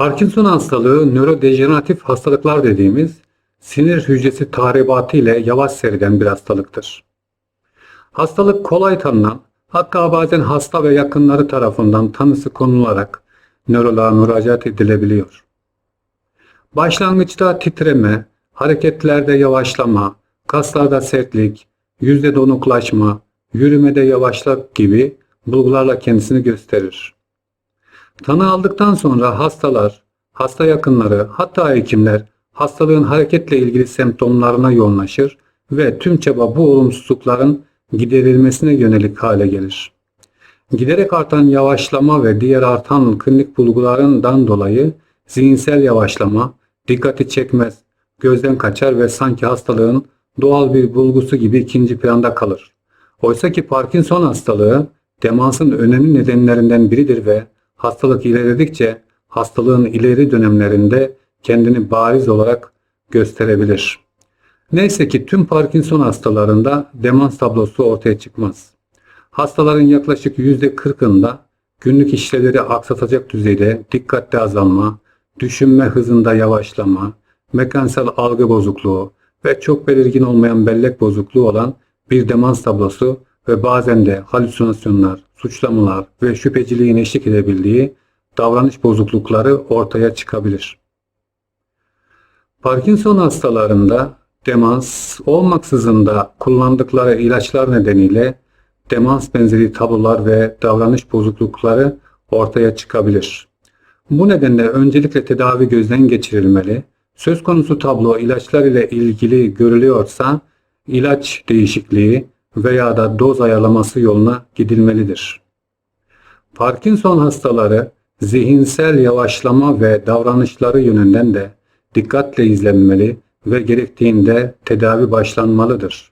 Parkinson hastalığı nörodejeneratif hastalıklar dediğimiz sinir hücresi tahribatı ile yavaş seriden bir hastalıktır. Hastalık kolay tanınan, hatta bazen hasta ve yakınları tarafından tanısı konularak nöroloğa müracaat edilebiliyor. Başlangıçta titreme, hareketlerde yavaşlama, kaslarda sertlik, yüzde donuklaşma, yürümede yavaşlık gibi bulgularla kendisini gösterir. Tanı aldıktan sonra hastalar, hasta yakınları hatta hekimler hastalığın hareketle ilgili semptomlarına yoğunlaşır ve tüm çaba bu olumsuzlukların giderilmesine yönelik hale gelir. Giderek artan yavaşlama ve diğer artan klinik bulgularından dolayı zihinsel yavaşlama, dikkati çekmez, gözden kaçar ve sanki hastalığın doğal bir bulgusu gibi ikinci planda kalır. Oysa ki Parkinson hastalığı demansın önemli nedenlerinden biridir ve hastalık ilerledikçe hastalığın ileri dönemlerinde kendini bariz olarak gösterebilir. Neyse ki tüm Parkinson hastalarında demans tablosu ortaya çıkmaz. Hastaların yaklaşık %40'ında günlük işlevleri aksatacak düzeyde dikkatte azalma, düşünme hızında yavaşlama, mekansal algı bozukluğu ve çok belirgin olmayan bellek bozukluğu olan bir demans tablosu ve bazen de halüsinasyonlar, suçlamalar ve şüpheciliğin eşlik edebildiği davranış bozuklukları ortaya çıkabilir. Parkinson hastalarında demans olmaksızın da kullandıkları ilaçlar nedeniyle demans benzeri tablolar ve davranış bozuklukları ortaya çıkabilir. Bu nedenle öncelikle tedavi gözden geçirilmeli. Söz konusu tablo ilaçlar ile ilgili görülüyorsa ilaç değişikliği veya da doz ayarlaması yoluna gidilmelidir. Parkinson hastaları zihinsel yavaşlama ve davranışları yönünden de dikkatle izlenmeli ve gerektiğinde tedavi başlanmalıdır.